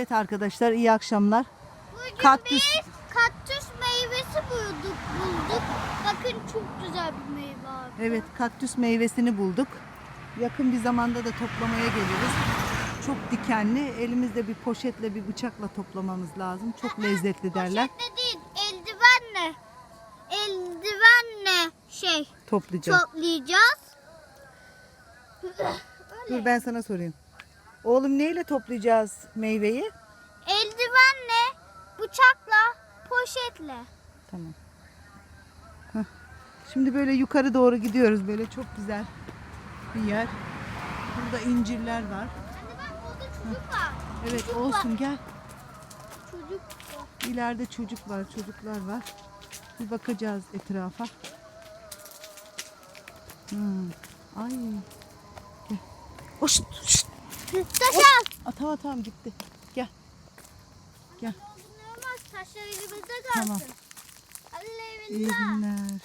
Evet arkadaşlar iyi akşamlar. Bugün Kaktüs. biz kaktüs meyvesi bulduk. bulduk. Bakın çok güzel bir meyve abi. Evet kaktüs meyvesini bulduk. Yakın bir zamanda da toplamaya geliriz. Çok dikenli. Elimizde bir poşetle bir bıçakla toplamamız lazım. Çok lezzetli derler. Poşetle değil, eldivenle. Eldivenle şey Toplayacağız. toplayacağız. Dur ben sana sorayım. Oğlum neyle toplayacağız meyveyi? Eldivenle, bıçakla, poşetle. Tamam. Hah. Şimdi böyle yukarı doğru gidiyoruz. Böyle çok güzel bir yer. Burada incirler var. Hadi bak orada çocuk var. Evet Çocuk olsun var. gel. Çocuk var. İleride çocuk var, çocuklar var. Bir bakacağız etrafa. Hmm. Ay. Gel. Oşt, şşt. Taş al. Aa, tamam tamam gitti. Gel. Gel. Olmaz taşlar elimizde Tamam. kalsın. Allah İyi elimizde. günler.